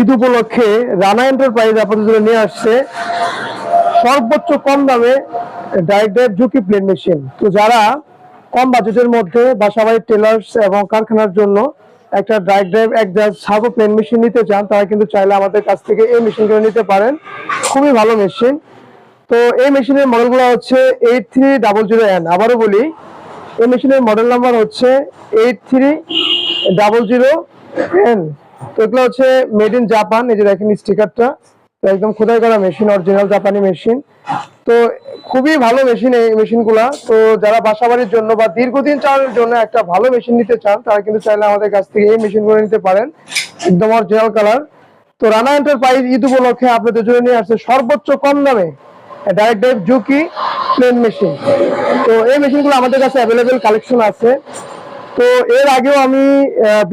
ঈদ উপলক্ষে রানা এন্টারপ্রাইজ জন্য নিয়ে আসছে। সর্বোচ্চ কম দামে direct drive Juki plain machine. তো যারা কম বাজেটের মধ্যে বাসাবাড়ির টেলার্স এবং কারখানার জন্য একটা ডাইরেক্ট ড্রাইভ, এক সার্ভো প্লেন মেশিন নিতে চান, তারা কিন্তু চাইলে আমাদের কাছ থেকে এই মেশিনগুলো নিতে পারেন। খুবই ভালো মেশিন। তো এই মেশিনের মডেলগুলো হচ্ছে eight three double zero N. আবারও বলি, এই মেশিনের মডেল নাম্বার হচ্ছে eight three double zero N. তো এগুলো হচ্ছে মেড ইন জাপান এই যে দেখেন স্টিকারটা তো একদম খোদাই করা মেশিন অরিজিনাল জাপানি মেশিন তো খুবই ভালো মেশিন এই মেশিনগুলা তো যারা বাসাবাড়ির জন্য বা দীর্ঘদিন চালানোর জন্য একটা ভালো মেশিন নিতে চান, তারা কিন্তু চাইলে আমাদের কাছ থেকে এই মেশিনগুলো নিতে পারেন। একদম অরিজিনাল কালার তো রানা এন্টারপ্রাইজ ঈদ উপলক্ষে আপনাদের জন্য নিয়ে আসছে সর্বোচ্চ কম দামে direct drive Juki plain machine তো এই মেশিনগুলো আমাদের কাছে অ্যাভেলেবেল কালেকশন আছে। তো এর আগেও আমি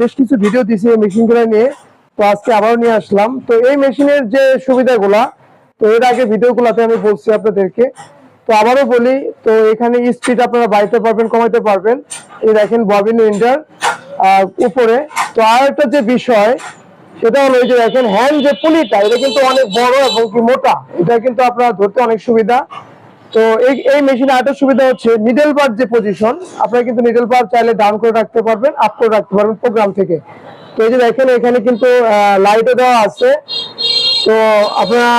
বেশ কিছু ভিডিও দিছি এই মেশিনগুলো নিয়ে। তো আজকে আবারও নিয়ে আসলাম। তো এই মেশিনের যে সুবিধাগুলা, তো এর আগে ভিডিওগুলোতে আমি বলছি আপনাদেরকে। তো আবারও বলি, তো এখানে স্পিড আপনারা বাড়াইতে পারবেন, কমাইতে পারবেন। এই দেখেন ববিন উইন্ডার উপরে। তো আর একটা যে বিষয়, সেটা হলো এই যে দেখেন হ্যান্ড যে পুলিটা, এটা কিন্তু অনেক বড় এবং কি মোটা। এটা কিন্তু আপনারা ধরতে অনেক সুবিধা। তো এই এই মেশিনে আরেকটা সুবিধা হচ্ছে নিডল বার যে পজিশন আপনারা কিন্তু নিডল বার চাইলে ডাউন করে রাখতে পারবেন আপ করে রাখতে পারবেন প্রোগ্রাম থেকে। তো এই যে দেখেন, এখানে কিন্তু লাইটও দেওয়া আছে। তো আপনারা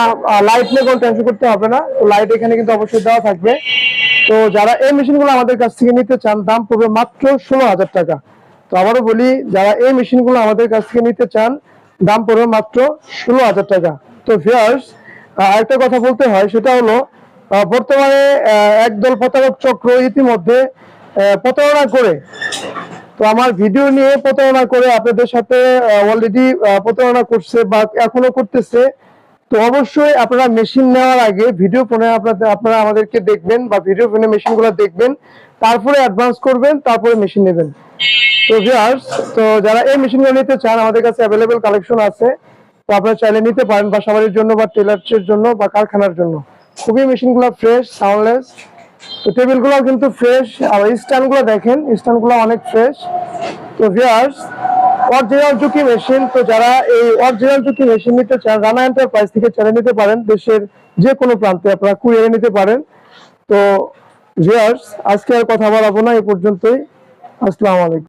লাইট নিয়ে কোনো টেনশন করতে হবে না। তো লাইট এখানে কিন্তু অবশ্যই দেওয়া থাকবে। তো যারা এই মেশিনগুলো আমাদের কাছ থেকে নিতে চান, দাম পড়বে মাত্র ষোলো হাজার টাকা। তো আবারও বলি, যারা এই মেশিনগুলো আমাদের কাছ থেকে নিতে চান, দাম পড়বে মাত্র ষোলো হাজার টাকা। তো ভিয়ার্স আরেকটা কথা বলতে হয়, সেটা হলো বর্তমানে একদল প্রতারক চক্র ইতিমধ্যে প্রতারণা করে। তো আমার ভিডিও নিয়ে প্রতারণা করে আপনাদের সাথে অলরেডি প্রতারণা করছে বা এখনও করতেছে। তো অবশ্যই আপনারা মেশিন নেওয়ার আগে ভিডিও ফোনে আপনাদের, আপনারা আমাদেরকে দেখবেন বা ভিডিও ফোনে মেশিনগুলো দেখবেন। তারপরে অ্যাডভান্স করবেন, তারপরে মেশিন নেবেন। তো ভিউয়ার্স তো যারা এই মেশিনগুলো নিতে চান, আমাদের কাছে অ্যাভেলেবেল কালেকশন আছে। তো আপনারা চাইলে নিতে পারেন বাসাবাড়ির জন্য বা টেলার্সের জন্য বা কারখানার জন্য। খুবই মেশিনগুলো ফ্রেশ সাউন্ডলেস তো টেবিলগুলো কিন্তু ফ্রেশ আর স্ট্যান্ডগুলো দেখেন স্ট্যান্ডগুলো অনেক ফ্রেশ তো ভিউয়ার্স অরিজিনাল চুকি মেশিন তো যারা এই অরিজিনাল চুকি মেশিন নিতে চান রানা এন্টারপ্রাইজ থেকে চালিয়ে নিতে পারেন, দেশের যে কোনো প্রান্তে আপনারা কুরিয়ারে নিতে পারেন। তো ভিউয়ার্স আজকে আর কথা বলাবো না এই পর্যন্তই। আসসালামু আলাইকুম।